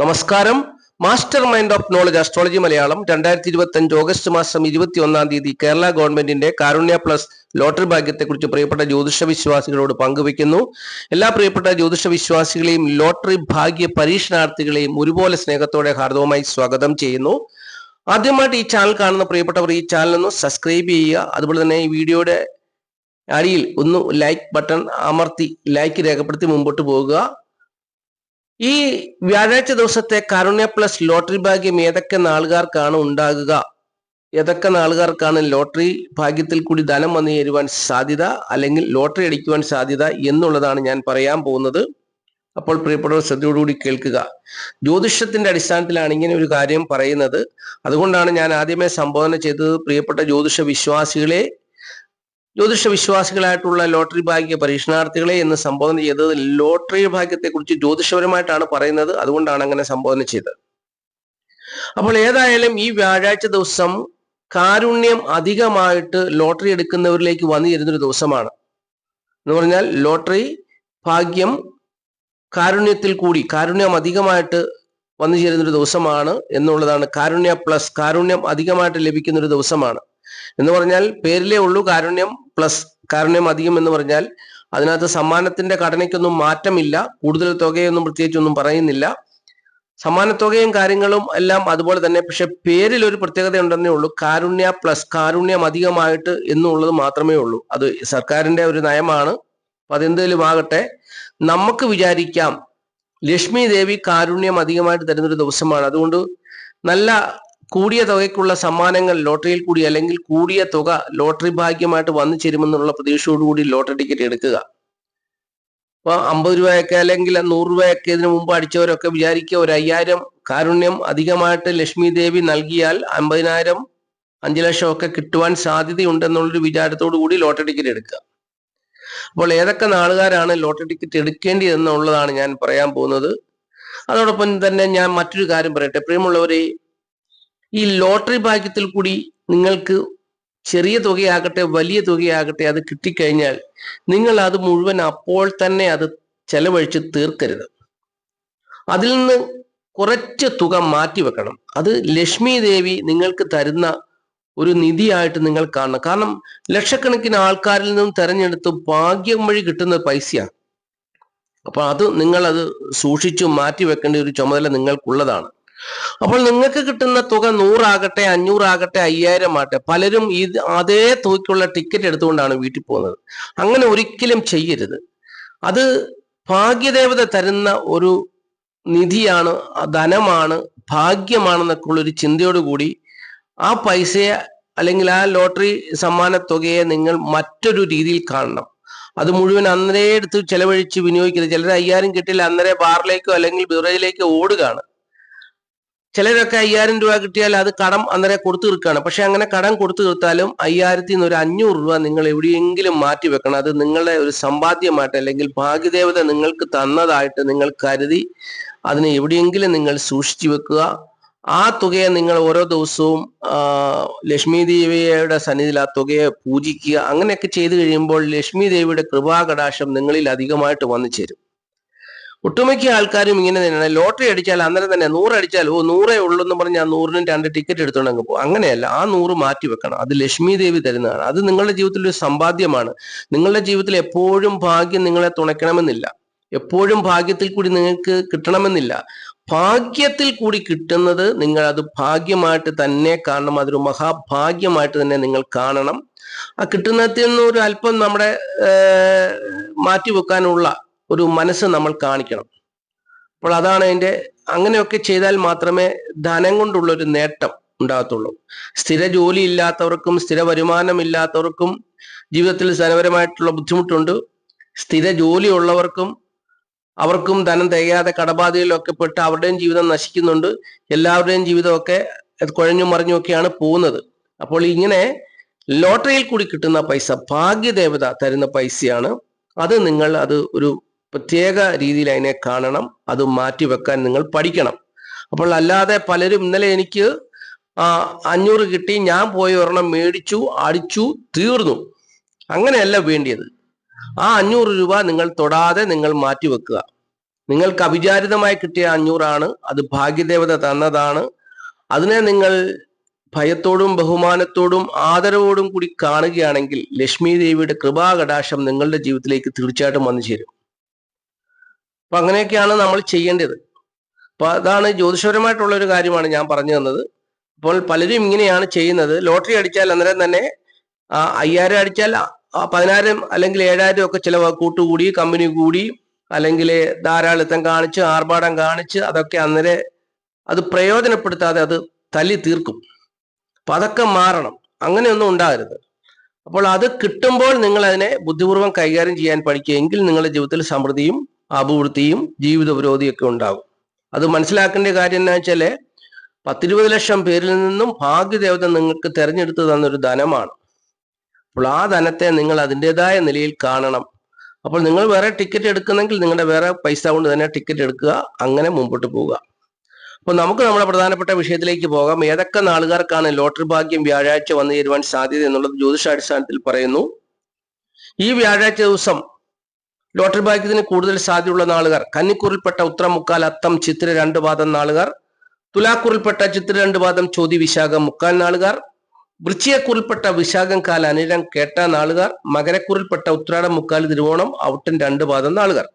നമസ്കാരം. Mastermind of knowledge astrology Malayalam രണ്ടായിരത്തി ഇരുപത്തി അഞ്ച് ഓഗസ്റ്റ് മാസം ഇരുപത്തി ഒന്നാം തീയതി കേരള ഗവൺമെന്റിന്റെ കാരുണ്യ പ്ലസ് ലോട്ടറി ഭാഗ്യത്തെക്കുറിച്ച് പ്രിയപ്പെട്ട ജ്യോതിഷ വിശ്വാസികളോട് പങ്കുവെക്കുന്നു എല്ലാ പ്രിയപ്പെട്ട ജ്യോതിഷ വിശ്വാസികളെയും ലോട്ടറി ഭാഗ്യ പരീക്ഷണാർത്ഥികളെയും ഒരുപോലെ സ്നേഹത്തോടെ ഹാർദവുമായി സ്വാഗതം ചെയ്യുന്നു. ആദ്യമായിട്ട് ഈ ചാനൽ കാണുന്ന പ്രിയപ്പെട്ടവർ ഈ ചാനൽ ഒന്ന് സബ്സ്ക്രൈബ് ചെയ്യുക. അതുപോലെ തന്നെ ഈ വീഡിയോയുടെ അടിയിൽ ഒന്ന് ലൈക്ക് ബട്ടൺ അമർത്തി ലൈക്ക് രേഖപ്പെടുത്തി മുമ്പോട്ട് പോകുക. ഈ വ്യാഴാഴ്ച ദിവസത്തെ കരുണ്യ പ്ലസ് ലോട്ടറി ഭാഗ്യം ഏതൊക്കെ നാളുകാർക്കാണ് ഉണ്ടാകുക? ഏതൊക്കെ നാളുകാർക്കാണ് ലോട്ടറി ഭാഗ്യത്തിൽ കൂടി ധനം വന്നു ചേരുവാൻ സാധ്യത അല്ലെങ്കിൽ ലോട്ടറി അടിക്കുവാൻ സാധ്യത എന്നുള്ളതാണ് ഞാൻ പറയാൻ പോകുന്നത്. അപ്പോൾ പ്രിയപ്പെട്ടവർ ശ്രദ്ധയോടുകൂടി കേൾക്കുക. ജ്യോതിഷത്തിന്റെ അടിസ്ഥാനത്തിലാണ് ഇങ്ങനെ ഒരു കാര്യം പറയുന്നത്. അതുകൊണ്ടാണ് ഞാൻ ആദ്യമേ സംബോധന ചെയ്തത്. പ്രിയപ്പെട്ട ജ്യോതിഷ വിശ്വാസികളെ ജ്യോതിഷ വിശ്വാസികളായിട്ടുള്ള ലോട്ടറി ഭാഗ്യ പരീക്ഷണാർത്ഥികളെ എന്ന് സംബോധന ചെയ്തത് ലോട്ടറി ഭാഗ്യത്തെക്കുറിച്ച് ജ്യോതിഷപരമായിട്ടാണ് പറയുന്നത്. അതുകൊണ്ടാണ് അങ്ങനെ സംബോധന ചെയ്തത്. അപ്പോൾ ഏതായാലും ഈ വ്യാഴാഴ്ച ദിവസം കാരുണ്യം അധികമായിട്ട് ലോട്ടറി എടുക്കുന്നവരിലേക്ക് വന്നു ചേരുന്നൊരു ദിവസമാണ്. എന്ന് പറഞ്ഞാൽ ലോട്ടറി ഭാഗ്യം കാരുണ്യത്തിൽ കൂടി കാരുണ്യം അധികമായിട്ട് വന്നു ചേരുന്നൊരു ദിവസമാണ് എന്നുള്ളതാണ്. കാരുണ്യ പ്ലസ് കാരുണ്യം അധികമായിട്ട് ലഭിക്കുന്ന ഒരു ദിവസമാണ്. എന്ന് പറഞ്ഞാൽ പേരിലേ ഉള്ളൂ കാരുണ്യം പ്ലസ് കാരുണ്യം അധികം എന്ന് പറഞ്ഞാൽ അതിനകത്ത് സമ്മാനത്തിന്റെ ഘടനയ്ക്കൊന്നും മാറ്റമില്ല കൂടുതൽ തുകയൊന്നും പ്രത്യേകിച്ചൊന്നും പറയുന്നില്ല. സമ്മാനത്തുകയും കാര്യങ്ങളും എല്ലാം അതുപോലെ തന്നെ പക്ഷെ പേരിൽ ഒരു പ്രത്യേകത ഉണ്ടെന്നേ ഉള്ളൂ. കാരുണ്യ പ്ലസ് കാരുണ്യം അധികമായിട്ട് എന്നുള്ളത് മാത്രമേ ഉള്ളൂ. അത് സർക്കാരിന്റെ ഒരു നയമാണ്. അപ്പൊ അതെന്തേലും ആകട്ടെ നമുക്ക് വിചാരിക്കാം ലക്ഷ്മി ദേവി കാരുണ്യം അധികമായിട്ട് തരുന്നൊരു ദിവസമാണ്. അതുകൊണ്ട് നല്ല കൂടിയ തുകയ്ക്കുള്ള സമ്മാനങ്ങൾ ലോട്ടറിയിൽ കൂടി അല്ലെങ്കിൽ കൂടിയ തുക ലോട്ടറി ഭാഗ്യമായിട്ട് വന്നു ചേരുമെന്നുള്ള പ്രതീക്ഷയോടുകൂടി ലോട്ടറി ടിക്കറ്റ് എടുക്കുക. അപ്പൊ അമ്പത് രൂപയൊക്കെ അല്ലെങ്കിൽ നൂറ് രൂപയൊക്കെ ഇതിനു മുമ്പ് അടിച്ചവരൊക്കെ വിചാരിക്കുക ഒരു അയ്യായിരം കാരുണ്യം അധികമായിട്ട് ലക്ഷ്മി ദേവി നൽകിയാൽ അമ്പതിനായിരം അഞ്ചു ലക്ഷം ഒക്കെ കിട്ടുവാൻ സാധ്യതയുണ്ടെന്നുള്ളൊരു വിചാരത്തോടു കൂടി ലോട്ടറി ടിക്കറ്റ് എടുക്കുക. അപ്പോൾ ഏതൊക്കെ നാളുകാരാണ് ലോട്ടറി ടിക്കറ്റ് എടുക്കേണ്ടി എന്നുള്ളതാണ് ഞാൻ പറയാൻ പോകുന്നത്. അതോടൊപ്പം തന്നെ ഞാൻ മറ്റൊരു കാര്യം പറയട്ടെ. പ്രിയമുള്ളവരെ ഈ ലോട്ടറി ഭാഗ്യത്തിൽ കൂടി നിങ്ങൾക്ക് ചെറിയ തുകയാകട്ടെ വലിയ തുകയാകട്ടെ അത് കിട്ടിക്കഴിഞ്ഞാൽ നിങ്ങൾ അത് മുഴുവൻ അപ്പോൾ തന്നെ അത് ചെലവഴിച്ച് തീർക്കരുത്. അതിൽ നിന്ന് കുറച്ച് തുക മാറ്റിവെക്കണം അത് ലക്ഷ്മി ദേവി നിങ്ങൾക്ക് തരുന്ന ഒരു നിധിയായിട്ട് നിങ്ങൾ കാണണം. കാരണം ലക്ഷക്കണക്കിന് ആൾക്കാരിൽ നിന്നും തെരഞ്ഞെടുത്ത് ഭാഗ്യം വഴി കിട്ടുന്ന പൈസയാണ്. അപ്പൊ അത് നിങ്ങൾ അത് സൂക്ഷിച്ചു മാറ്റി വെക്കേണ്ട ഒരു ചുമതല നിങ്ങൾക്കുള്ളതാണ്. അപ്പോൾ നിങ്ങൾക്ക് കിട്ടുന്ന തുക നൂറാകട്ടെ അഞ്ഞൂറാകട്ടെ അയ്യായിരം ആകട്ടെ പലരും ഈ അതേ തുകയ്ക്കുള്ള ടിക്കറ്റ് എടുത്തുകൊണ്ടാണ് വീട്ടിൽ പോകുന്നത്. അങ്ങനെ ഒരിക്കലും ചെയ്യരുത്. അത് ഭാഗ്യദേവത തരുന്ന ഒരു നിധിയാണ് ധനമാണ് ഭാഗ്യമാണെന്നൊക്കെ ഉള്ളൊരു ചിന്തയോടുകൂടി ആ പൈസയെ അല്ലെങ്കിൽ ആ ലോട്ടറി സമ്മാന തുകയെ നിങ്ങൾ മറ്റൊരു രീതിയിൽ കാണണം. അത് മുഴുവൻ അന്നേരെ എടുത്ത് ചെലവഴിച്ച് വിനിയോഗിക്കരുത്. ചിലർ അയ്യായിരം കിട്ടിയില്ല അന്നേരെ ബാറിലേക്കോ അല്ലെങ്കിൽ ബിവറേജിലേക്കോ ഓടുകയാണ്. ചിലരൊക്കെ അയ്യായിരം രൂപ കിട്ടിയാൽ അത് കടം അന്നേരം കൊടുത്തു തീർക്കുകയാണ്. പക്ഷെ അങ്ങനെ കടം കൊടുത്തു തീർത്താലും അയ്യായിരത്തി നിന്ന് ഒരു അഞ്ഞൂറ് രൂപ നിങ്ങൾ എവിടെയെങ്കിലും മാറ്റി വെക്കണം. അത് നിങ്ങളുടെ ഒരു സമ്പാദ്യമായിട്ട് അല്ലെങ്കിൽ ഭാഗ്യദേവത നിങ്ങൾക്ക് തന്നതായിട്ട് നിങ്ങൾ കരുതി അതിനെ എവിടെയെങ്കിലും നിങ്ങൾ സൂക്ഷിച്ചു വെക്കുക. ആ തുകയെ നിങ്ങൾ ഓരോ ദിവസവും ലക്ഷ്മി ദേവിയുടെ സന്നിധിയിൽ ആ തുകയെ പൂജിക്കുക. അങ്ങനെയൊക്കെ ചെയ്തു കഴിയുമ്പോൾ ലക്ഷ്മി ദേവിയുടെ കൃപാകടാശം നിങ്ങളിൽ അധികമായിട്ട് വന്നു ചേരും ഒട്ടുമിക്ക ആൾക്കാരും ഇങ്ങനെ തന്നെയാണ്. ലോട്ടറി അടിച്ചാൽ അന്നേരം തന്നെ നൂറ് അടിച്ചാൽ ഓ നൂറേ ഉള്ളൂ എന്ന് പറഞ്ഞാൽ നൂറിനും രണ്ട് ടിക്കറ്റ് എടുത്തോണ്ട് അങ്ങ് പോകും. അങ്ങനെയല്ല ആ നൂറ് മാറ്റി വെക്കണം. അത് ലക്ഷ്മി ദേവി തരുന്നതാണ്. അത് നിങ്ങളുടെ ജീവിതത്തിൽ ഒരു സമ്പാദ്യമാണ്. നിങ്ങളുടെ ജീവിതത്തിൽ എപ്പോഴും ഭാഗ്യം നിങ്ങളെ തുണയ്ക്കണമെന്നില്ല. എപ്പോഴും ഭാഗ്യത്തിൽ കൂടി നിങ്ങൾക്ക് കിട്ടണമെന്നില്ല. ഭാഗ്യത്തിൽ കൂടി കിട്ടുന്നത് നിങ്ങൾ അത് ഭാഗ്യമായിട്ട് തന്നെ കാണണം. അതൊരു മഹാഭാഗ്യമായിട്ട് തന്നെ നിങ്ങൾ കാണണം. ആ കിട്ടുന്നതിൽ നിന്ന് ഒരു അല്പം നമ്മുടെ മാറ്റി വെക്കാനുള്ള ഒരു മനസ്സ് നമ്മൾ കാണിക്കണം. അപ്പോൾ അതാണ് അതിന്റെ അങ്ങനെയൊക്കെ ചെയ്താൽ മാത്രമേ ധനം കൊണ്ടുള്ള ഒരു നേട്ടം ഉണ്ടാകത്തുള്ളൂ. സ്ഥിര ജോലി ഇല്ലാത്തവർക്കും സ്ഥിര വരുമാനം ഇല്ലാത്തവർക്കും ജീവിതത്തിൽ ധനപരമായിട്ടുള്ള ബുദ്ധിമുട്ടുണ്ട്. സ്ഥിര ജോലി ഉള്ളവർക്കും അവർക്കും ധനം തികയാതെ കടബാധയിലൊക്കെ പെട്ട് അവരുടെയും ജീവിതം നശിക്കുന്നുണ്ട്. എല്ലാവരുടെയും ജീവിതമൊക്കെ കുഴഞ്ഞു മറിഞ്ഞുമൊക്കെയാണ് പോകുന്നത്. അപ്പോൾ ഇങ്ങനെ ലോട്ടറിയിൽ കൂടി കിട്ടുന്ന പൈസ ഭാഗ്യദേവത തരുന്ന പൈസയാണ്. അത് നിങ്ങൾ അത് ഒരു പ്രത്യേക രീതിയിൽ അതിനെ കാണണം അത് മാറ്റിവെക്കാൻ നിങ്ങൾ പഠിക്കണം. അപ്പോൾ അല്ലാതെ പലരും ഇന്നലെ എനിക്ക് അഞ്ഞൂറ് കിട്ടി ഞാൻ പോയി ഒരെണ്ണം മേടിച്ചു അടിച്ചു തീർന്നു. അങ്ങനെയല്ല വേണ്ടിയത്. ആ അഞ്ഞൂറ് രൂപ നിങ്ങൾ തൊടാതെ നിങ്ങൾ മാറ്റി വെക്കുക. നിങ്ങൾക്ക് അവിചാരിതമായി കിട്ടിയ അഞ്ഞൂറാണ് അത് ഭാഗ്യദേവത തന്നതാണ്. അതിനെ നിങ്ങൾ ഭയത്തോടും ബഹുമാനത്തോടും ആദരവോടും കൂടി കാണുകയാണെങ്കിൽ ലക്ഷ്മി ദേവിയുടെ കൃപാകടാശം നിങ്ങളുടെ ജീവിതത്തിലേക്ക് തീർച്ചയായിട്ടും വന്നു ചേരും. അപ്പൊ അങ്ങനെയൊക്കെയാണ് നമ്മൾ ചെയ്യേണ്ടത്. അപ്പൊ അതാണ് ജ്യോതിഷപരമായിട്ടുള്ള ഒരു കാര്യമാണ് ഞാൻ പറഞ്ഞു തന്നത്. അപ്പോൾ പലരും ഇങ്ങനെയാണ് ചെയ്യുന്നത്. ലോട്ടറി അടിച്ചാൽ അന്നേരം തന്നെ അയ്യായിരം അടിച്ചാൽ പതിനായിരം അല്ലെങ്കിൽ ഏഴായിരം ഒക്കെ ചില കൂട്ടുകൂടി കമ്പനി കൂടി അല്ലെങ്കിൽ ധാരാളിത്തം കാണിച്ച് ആർഭാടം കാണിച്ച് അതൊക്കെ അന്നേരം അത് പ്രയോജനപ്പെടുത്താതെ അത് തല്ലി തീർക്കും. അപ്പൊ അതൊക്കെ മാറണം. അങ്ങനെയൊന്നും ഉണ്ടാകരുത്. അപ്പോൾ അത് കിട്ടുമ്പോൾ നിങ്ങൾ അതിനെ ബുദ്ധിപൂർവം കൈകാര്യം ചെയ്യാൻ പഠിക്കുക. എങ്കിൽ നിങ്ങളുടെ ജീവിതത്തിൽ സമൃദ്ധിയും അഭിവൃദ്ധിയും ജീവിത പുരോഗതിയൊക്കെ ഉണ്ടാകും. അത് മനസ്സിലാക്കേണ്ട കാര്യം എന്നാ വെച്ചാൽ പത്തിരുപത് ലക്ഷം പേരിൽ നിന്നും ഭാഗ്യദേവത നിങ്ങൾക്ക് തെരഞ്ഞെടുത്ത് തന്നൊരു ധനമാണ്. അപ്പോൾ ആ ധനത്തെ നിങ്ങൾ അതിന്റെതായ നിലയിൽ കാണണം. അപ്പോൾ നിങ്ങൾ വേറെ ടിക്കറ്റ് എടുക്കുന്നെങ്കിൽ നിങ്ങളുടെ വേറെ പൈസ കൊണ്ട് തന്നെ ടിക്കറ്റ് എടുക്കുക അങ്ങനെ മുമ്പോട്ട് പോവുക. അപ്പോൾ നമുക്ക് നമ്മുടെ പ്രധാനപ്പെട്ട വിഷയത്തിലേക്ക് പോകാം. ഏതൊക്കെ നാളുകാർക്കാണ് ലോട്ടറി ഭാഗ്യം വ്യാഴാഴ്ച വന്നു ചേരുവാൻ സാധ്യത എന്നുള്ളത് ജ്യോതിഷാടിസ്ഥാനത്തിൽ പറയുന്നു. ഈ വ്യാഴാഴ്ച ദിവസം ലോട്ടറി ഭാഗ്യത്തിന് കൂടുതൽ സാധ്യതയുള്ള നാളുകാർ കന്നിക്കൂറിൽപ്പെട്ട ഉത്രം മുക്കാൽ അത്തം ചിത്ര രണ്ട് പാദം നാളുകാർ തുലാക്കൂറിൽപ്പെട്ട ചിത്ര രണ്ട് പാദം ചോതി വിശാഖം മുക്കാൽ നാളുകാർ വൃശ്ചികക്കൂറിൽപ്പെട്ട വിശാഖം കാല അനിഴം കേട്ട നാളുകാർ മകരക്കൂറിൽപ്പെട്ട ഉത്രാടം മുക്കാൽ തിരുവോണം ഔട്ടൻ രണ്ട് പാദം നാളുകാർ.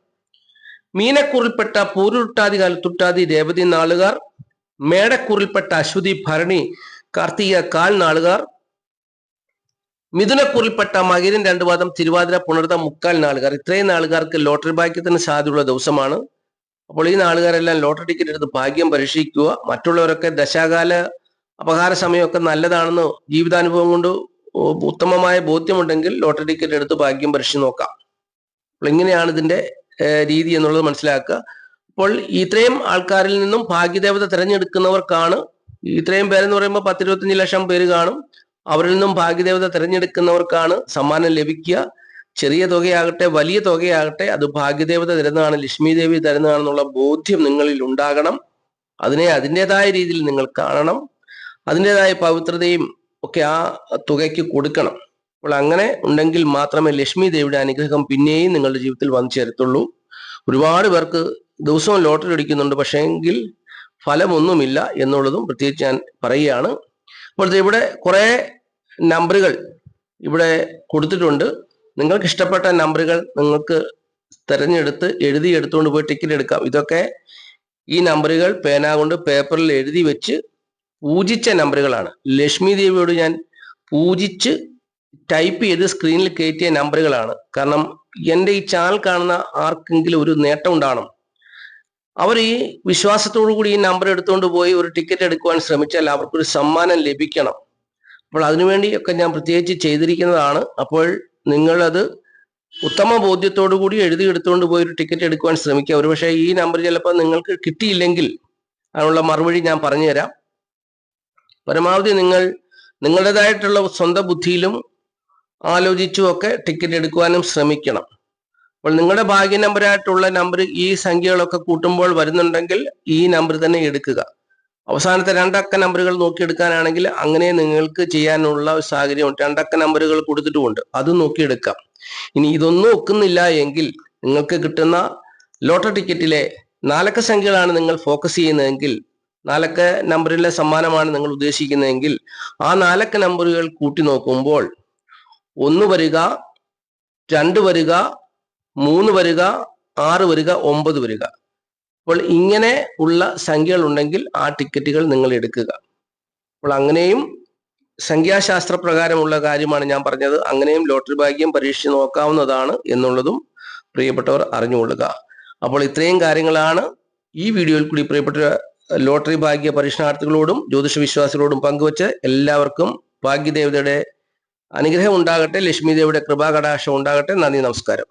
മീനക്കൂറിൽപ്പെട്ട പൂരുട്ടാതി കാലത്തുട്ടാതി രേവതി നാളുകാർ മേടക്കൂറിൽപ്പെട്ട അശ്വതി ഭരണി കാർത്തിക കാൽ നാളുകാർ മിഥുനക്കൂറിൽപ്പെട്ട മകരം രണ്ട് പാദം തിരുവാതിര പുണർത മുക്കാൽ നാളുകാർ. ഇത്രയും നാളുകാർക്ക് ലോട്ടറി ഭാഗ്യത്തിന് സാധ്യതയുള്ള ദിവസമാണ്. അപ്പോൾ ഈ നാളുകാരെല്ലാം ലോട്ടറി ടിക്കറ്റ് എടുത്ത് ഭാഗ്യം പരീക്ഷിക്കുക. മറ്റുള്ളവരൊക്കെ ദശാകാല അപകാര സമയമൊക്കെ നല്ലതാണെന്ന് ജീവിതാനുഭവം കൊണ്ട് ഉത്തമമായ ബോധ്യമുണ്ടെങ്കിൽ ലോട്ടറി ടിക്കറ്റ് എടുത്ത് ഭാഗ്യം പരീക്ഷിച്ച് നോക്കാം. അപ്പോൾ ഇങ്ങനെയാണ് ഇതിന്റെ രീതി എന്നുള്ളത് മനസ്സിലാക്കുക. അപ്പോൾ ഇത്രയും ആൾക്കാരിൽ നിന്നും ഭാഗ്യദേവത തിരഞ്ഞെടുക്കുന്നവർക്കാണ് ഇത്രയും പേരെന്ന് പറയുമ്പോൾ പത്തിരുപത്തഞ്ച് ലക്ഷം പേര് കാണും. അവരിൽ നിന്നും ഭാഗ്യദേവത തിരഞ്ഞെടുക്കുന്നവർക്കാണ് സമ്മാനം ലഭിക്കുക. ചെറിയ തുകയാകട്ടെ വലിയ തുകയാകട്ടെ അത് ഭാഗ്യദേവത തരുന്നതാണ് ലക്ഷ്മി ദേവി തരുന്നതാണെന്നുള്ള ബോധ്യം നിങ്ങളിൽ ഉണ്ടാകണം. അതിനെ അതിന്റെതായ രീതിയിൽ നിങ്ങൾ കാണണം. അതിന്റെതായ പവിത്രതയും ഒക്കെ ആ തുകയ്ക്ക് കൊടുക്കണം. അപ്പോൾ അങ്ങനെ ഉണ്ടെങ്കിൽ മാത്രമേ ലക്ഷ്മി ദേവിയുടെ അനുഗ്രഹം പിന്നെയും നിങ്ങളുടെ ജീവിതത്തിൽ വന്നു ചേരത്തുള്ളൂ. ഒരുപാട് പേർക്ക് ദിവസവും ലോട്ടറി അടിക്കുന്നുണ്ട് പക്ഷേ എങ്കിൽ ഫലമൊന്നുമില്ല എന്നുള്ളതും പ്രത്യേകിച്ച് ഞാൻ പറയുകയാണ്. അപ്പോൾ ഇവിടെ കുറെ നമ്പറുകൾ ഇവിടെ കൊടുത്തിട്ടുണ്ട്. നിങ്ങൾക്ക് ഇഷ്ടപ്പെട്ട നമ്പറുകൾ നിങ്ങൾക്ക് തിരഞ്ഞെടുത്ത് എഴുതി എടുത്തുകൊണ്ട് പോയി ടിക്കറ്റ് എടുക്കാം. ഇതൊക്കെ ഈ നമ്പറുകൾ പേന കൊണ്ട് പേപ്പറിൽ എഴുതി വെച്ച് പൂജിച്ച നമ്പറുകളാണ്. ലക്ഷ്മി ദേവിയോട് ഞാൻ പൂജിച്ച് ടൈപ്പ് ചെയ്ത് സ്ക്രീനിൽ കയറ്റിയ നമ്പറുകളാണ്. കാരണം എന്റെ ഈ ചാനൽ കാണുന്ന ആർക്കെങ്കിലും ഒരു നേട്ടം ഉണ്ടാകണം അവർ ഈ വിശ്വാസത്തോടു കൂടി ഈ നമ്പർ എടുത്തുകൊണ്ട് പോയി ഒരു ടിക്കറ്റ് എടുക്കുവാൻ ശ്രമിച്ചാൽ അവർക്കൊരു സമ്മാനം ലഭിക്കണം. അപ്പോൾ അതിനുവേണ്ടി ഒക്കെ ഞാൻ പ്രത്യേകിച്ച് ചെയ്തിരിക്കുന്നതാണ്. അപ്പോൾ നിങ്ങളത് ഉത്തമ ബോധ്യത്തോടു കൂടി എഴുതി എടുത്തുകൊണ്ട് പോയി ഒരു ടിക്കറ്റ് എടുക്കുവാൻ ശ്രമിക്കുക. ഒരുപക്ഷെ ഈ നമ്പർ ചിലപ്പോൾ നിങ്ങൾക്ക് കിട്ടിയില്ലെങ്കിൽ അതിനുള്ള മറുപടി ഞാൻ പറഞ്ഞുതരാം. പരമാവധി നിങ്ങൾ നിങ്ങളുടേതായിട്ടുള്ള സ്വന്തം ബുദ്ധിയിലും ആലോചിച്ചും ഒക്കെ ടിക്കറ്റ് എടുക്കുവാനും ശ്രമിക്കണം. അപ്പോൾ നിങ്ങളുടെ ഭാഗ്യ നമ്പറായിട്ടുള്ള നമ്പർ ഈ സംഖ്യകളൊക്കെ കൂട്ടുമ്പോൾ വരുന്നുണ്ടെങ്കിൽ ഈ നമ്പർ തന്നെ എടുക്കുക. അവസാനത്തെ രണ്ടക്ക നമ്പറുകൾ നോക്കിയെടുക്കാനാണെങ്കിൽ അങ്ങനെ നിങ്ങൾക്ക് ചെയ്യാനുള്ള ഒരു സാഹചര്യം രണ്ടക്ക നമ്പറുകൾ കൊടുത്തിട്ടുമുണ്ട്. അത് നോക്കിയെടുക്കാം. ഇനി ഇതൊന്നും ഒക്കുന്നില്ല എങ്കിൽ നിങ്ങൾക്ക് കിട്ടുന്ന ലോട്ടറി ടിക്കറ്റിലെ നാലക്ക സംഖ്യകളാണ് നിങ്ങൾ ഫോക്കസ് ചെയ്യുന്നതെങ്കിൽ നാലക്ക നമ്പറിലെ സമ്മാനമാണ് നിങ്ങൾ ഉദ്ദേശിക്കുന്നതെങ്കിൽ ആ നാലക്ക നമ്പറുകൾ കൂട്ടി നോക്കുമ്പോൾ ഒന്ന് വരിക രണ്ട് വരിക മൂന്ന് വരിക ആറ് വരിക ഒമ്പത് വരിക. അപ്പോൾ ഇങ്ങനെ ഉള്ള സംഖ്യകൾ ഉണ്ടെങ്കിൽ ആ ടിക്കറ്റുകൾ നിങ്ങൾ എടുക്കുക. അപ്പോൾ അങ്ങനെയും സംഖ്യാശാസ്ത്ര പ്രകാരമുള്ള കാര്യമാണ് ഞാൻ പറഞ്ഞത്. അങ്ങനെയും ലോട്ടറി ഭാഗ്യം പരീക്ഷിച്ച് നോക്കാവുന്നതാണ് എന്നുള്ളതും പ്രിയപ്പെട്ടവർ അറിഞ്ഞുകൊള്ളുക. അപ്പോൾ ഇത്രയും കാര്യങ്ങളാണ് ഈ വീഡിയോയിൽ കൂടി പ്രിയപ്പെട്ട ലോട്ടറി ഭാഗ്യ പരീക്ഷണാർത്ഥികളോടും ജ്യോതിഷ വിശ്വാസികളോടും പങ്കുവച്ച് എല്ലാവർക്കും ഭാഗ്യദേവതയുടെ അനുഗ്രഹം ഉണ്ടാകട്ടെ ലക്ഷ്മി ദേവിയുടെ കൃപാകടാശം ഉണ്ടാകട്ടെ. നന്ദി നമസ്കാരം.